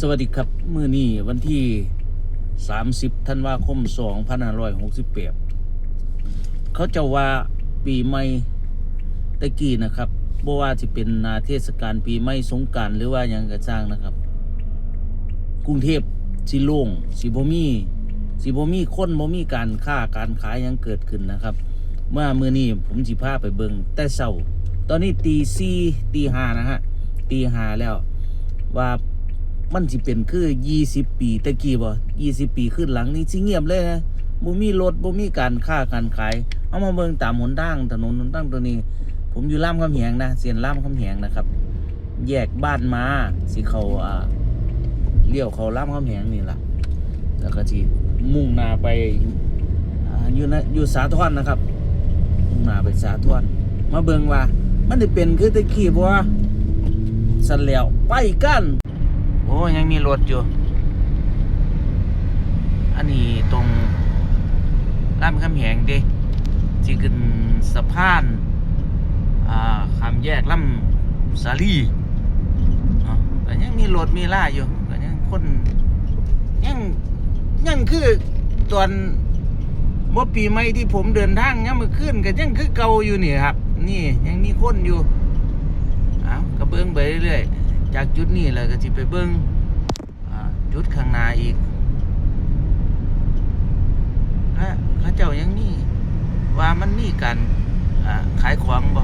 สวัสดีครับมื้อนี้วันที่ 30ธันวาคม2568เขาจะว่าปีใหม่ตะกี้นะครับบ่ว่าจะเป็นนาเทศกาลปีใหม่สงการหรือว่ายังก็สร้างนะครับ กรุงเทพสิโล่งสิบ่มีสิบ่มีคนบ่มีการค้าการขายยังเกิดขึ้นนะครับ เมื่อมื้อนี้ผมสิพาไปเบิงแต่เช้าตอนนี้ตีสี่ตีห้านะฮะตีห้าแล้วว่า มันสิเป็นคือ20ปีตะกี้บ่20ปีขึ้นหลังนี่สิเงียบเลยนะบ่มีรถบ่มีการค้าการขาย เอามาเบิ่งตามหนทางถนนหนทางตัวนี้ ผมอยู่รามคำแหงนะเส้นรามคำแหงนะครับ แยกบ้านมาสิเขาอ่าเลี้ยวเข้ารามคำแหงนี่ล่ะแล้วก็สิมุ่งหน้าไปอ่าอยู่นะอยู่สาทรนะครับ มุ่งหน้าไปสาทรมาเบิ่งว่า มันสิเป็นคือตะกี้บ่สันแล้วไปกัน โอ้ยังมีรถอยู่ อันนี้ตรงรามคำแหงเด้ที่ขึ้นสะพานอ่าขามแยกลำสาลีเนาะแต่ยังมีรถมีล่าอยู่ก็ยังคนยังยังคือตอนเมื่อปีใหม่ที่ผมเดินทางยังมาขึ้นก็ยังคือเก่าอยู่นี่ครับ นี่ยังมีคนอยู่เอาวก็เบิ้องไปเรื่อยๆ จากจุดนี้แล้วก็สิไปเบิ้งจุดข้างหน้าอีกและเขาเจ้ายังมีว่ามันมีการอ่าขายของบ่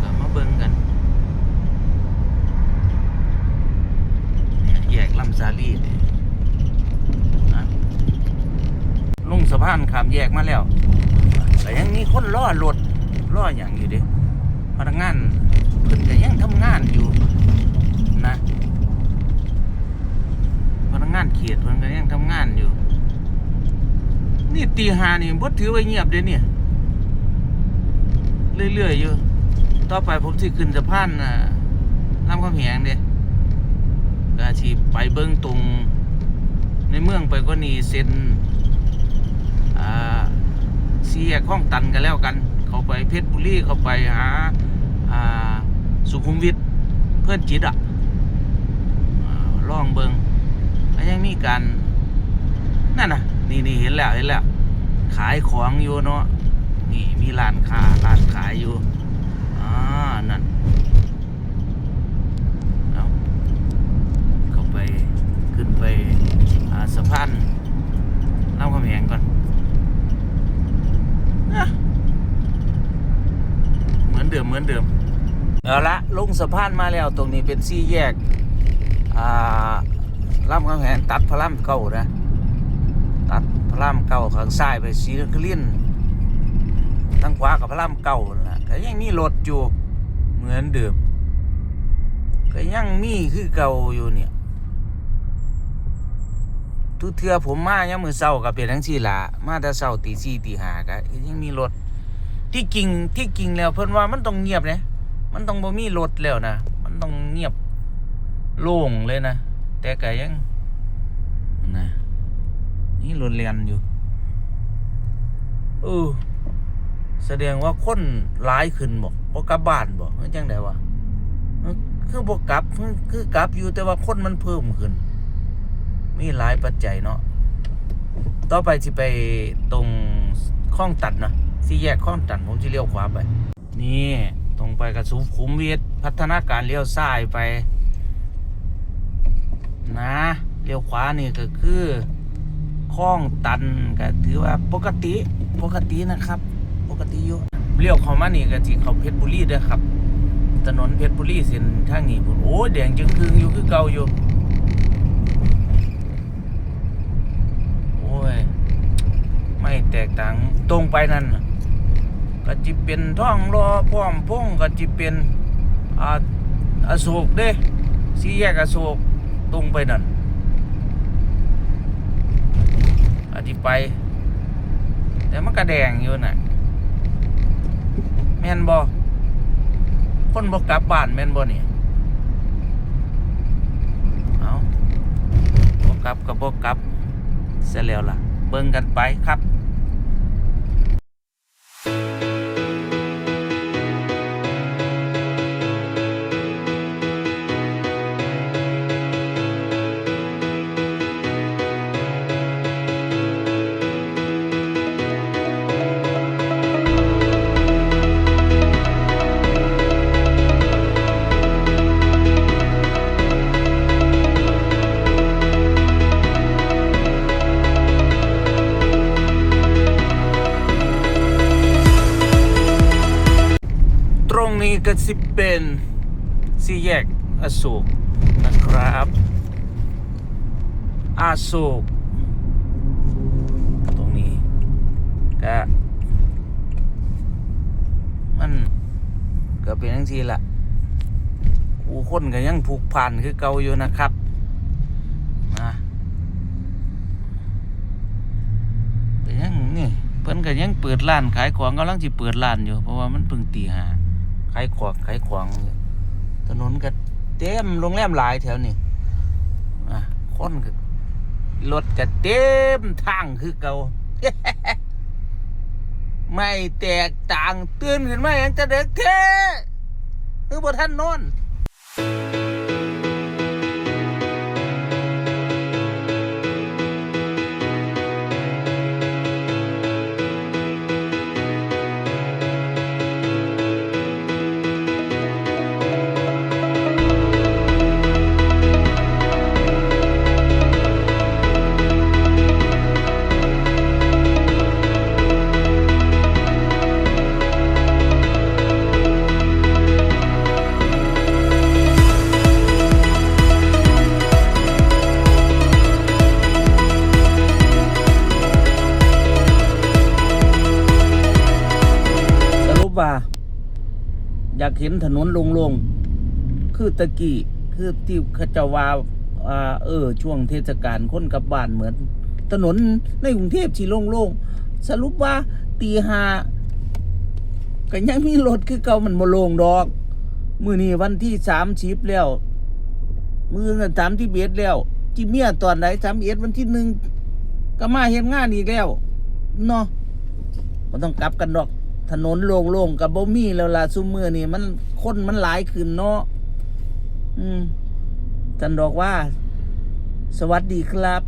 ก็มาเบิ้งกันแยกลำซาลีนี่นะลงสะพานขามแยกมาแล้วแต่ยังมีคนรอรถรออย่างอยู่ดิพนักงาน เพิ่นก็ยังทำงานอยู่นะพนักงานเขตเพิ่นก็ยังทำงานอยู่ นี่ตีหานี่บ่ถือไว่าเงียบเด้เนี่ยเรื่อยๆอยู่ ต่อไปผมสิขึ้นสะพานน่ะลำคำแหงเด้ก็สิไปเบิ่งตรง ในเมืองไปก็นี่เซ็นอ่าสี่แยกห้องตันกันแล้วกัน เขาไปเพชรบุรีเขาไปหาอ่า สุขุมวิทเพื่อนจิตอะอ่าลองเบิงก็ยังมีการนั่นน่ะ นี่นี่เห็นแล้วเห็นแล้ว ขายของอยู่เนาะนี่มีร้านค้าร้านขายอยู่อ่านั่นเอาเข้าไปขึ้นไปสะพานลำคำแหงก่อนเหมือนเดิมเหมือนเดิม เอาละลงสะพานมาแล้วตรงนี้เป็นสี่แยกอ่าลำคำแหงตัดพระรามเก้านะ ตัดพระรามเก้าข้างซ้ายไปสีครินทางขวากับพระรามเก้านั่นล่ะก็ยังมีรถอยู่เหมือนเดิมก็ยังมีคือเก่าอยู่เนี่ยทุกเทือผมมายังมือเศร้ากับเป็นทั้งสี่ละมาแต่เศร้าตีสี่ตีหาก็ยังมีรถที่จริงที่จริงแล้วเพิ่นว่ามันต้องเงียบเนะ มันต้องบ่มีรถแล้วนะ มันต้องเงียบโล่งเลยนะ แต่ก็ยังนะนี่รถเรียนอยู่เออแสดงว่าคนหลายขึ้นบอกบ่กลับบ้านบอกจังไดวะคือบ่กลับคือกลับอยู่แต่ว่าคนมันเพิ่มขึ้น มีหลายปัจจัยเนาะต่อไปสิไปตรงคลองตัดนะสี่แยกคลองตัดผมจะเลี้ยวขวาไป นี่ ตรงไปกับสุขุมวิทพัฒนาการเลี้ยวซ้ายไป นะเลี้ยวขวานี่ก็คือคลองตันก็ถือว่าปกติปกตินะครับ ปกติอยู่เลี้ยวเข้ามานี่ก็สิเขาเพชรบุรีด้อครับ ถนนเพชรบุรีเส้นทางนี้พุ่นโอ้แดงจึงครึงอยู่คือเก่าอยู่โอ้ยไม่แตกต่างตรงไปนั่นนะ ก็จิเป็นท่องรอพร้อมพงก็จิเป็นอ่าอโศกเด้สี่แยกอโศกตรงไปนั่นอาจิไป แต่มันก็แดงอยู่น่ะแม่นบ่คนบ่กลับบ้านแม่นบ่นี่เอาบ่กลับก็บ่กลับเสร็จแล้วล่ะ เบิ่งกันไปครับ นี้ก็สิเป็นสี่แยกอโศกนะครับอาโศกตรงนี้ก็มันก็เป็นทั้งทีละผู้คนก็ยังผูกพันคือเก่าอยู่นะครับนะแต่ยังนี่เพิ่นก็ยังเปิดร้านขายของกำลังสิเปิดร้านอยู่เพราะว่ามันเพิ่งตีห้า ขายของขายของถนนก็เต็มโรงแรมหลายแถวนี่อะคนก็รถก็เต็มทางคือเก่าไม่แตกต่างตื่นขึ้นมาอย่างจะเด็กเท่คือบ่ท่านนอน ว่า อยากเห็นถนนโล่งๆคือตะกี้คือที่ขาเจะว่าอ่าเออ ช่วงเทศกาลคนกับบ้านเหมือน ถนนในกรุงเทพที่โล่งๆสรุปว่าตีหาก็ยังมีรถคือเก่ามันบ่โลงดอก มือนี้วันที่สามสิบแล้ว มือนั้นสามที่เบียดแล้วจิเมียตอนไหนสามเอ็ดวันที่หนึ่งก็มาเห็นงานอีกแล้วเนาะมันต้องกลับกันดอก ถนนโล่งๆกับบ่มีแล้วล่ะซุมือนี่มันคนมันหลายขึ้นเนาะอืมจันดอกว่า สวัสดีครับ